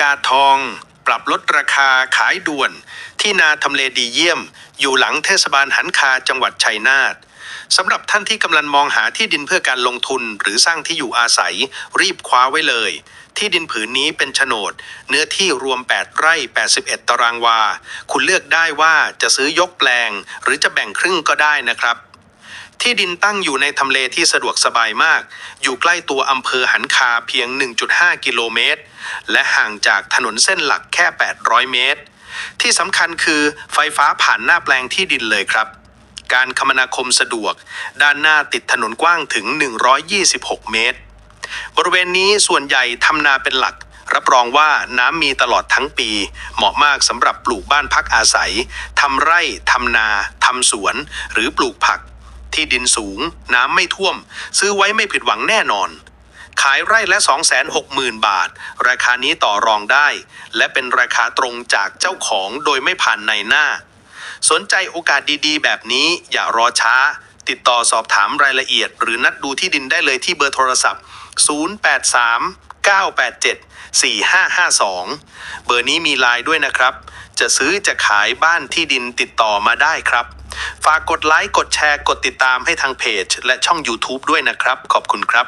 กาทอง ปรับลดราคาขายด่วน ที่นาทำเลดีเยี่ยม อยู่หลังเทศบาลหันคาจังหวัดชัยนาทสำหรับท่านที่กำลังมองหาที่ดินเพื่อการลงทุนหรือสร้างที่อยู่อาศัย รีบคว้าไว้เลย ที่ดินผืนนี้เป็นโฉนด เนื้อที่รวม 8 ไร่ 81 ตารางวา คุณเลือกได้ว่าจะซื้อยกแปลง หรือจะแบ่งครึ่งก็ได้นะครับ ที่ดินตั้งอยู่ในทำเลที่สะดวกสบายมาก อยู่ใกล้ตัวอำเภอหันคาเพียง 1.5 กิโลเมตร และห่างจากถนนเส้นหลักแค่ 800 เมตร ที่สำคัญคือไฟฟ้าผ่านหน้าแปลงที่ดินเลยครับ การคมนาคมสะดวก ด้านหน้าติดถนนกว้างถึง 126 เมตร บริเวณนี้ส่วนใหญ่ทำนาเป็นหลักรับรองว่าน้ำมีตลอดทั้งปี เหมาะมากสำหรับปลูกบ้านพักอาศัยทำไร่ทำนาทำสวน หรือปลูกผัก ที่ดินสูง น้ำไม่ท่วม ซื้อไว้ไม่ผิดหวังแน่นอน ขายไร่ละ 260,000 บาท ราคานี้ต่อรองได้ และเป็นราคาตรงจากเจ้าของโดยไม่ผ่านในหน้า สนใจโอกาสดีๆ แบบนี้อย่ารอช้า ติดต่อสอบถามรายละเอียด หรือนัดดูที่ดินได้เลยที่เบอร์โทรศัพท์ 083 987 4552 เบอร์นี้มีไลน์ด้วยนะครับ จะซื้อจะขายบ้านที่ดินติดต่อมาได้ครับ ฝากกดไลค์ กดแชร์ กดติดตามให้ทางเพจ และช่อง YouTube ด้วยนะครับ ขอบคุณครับ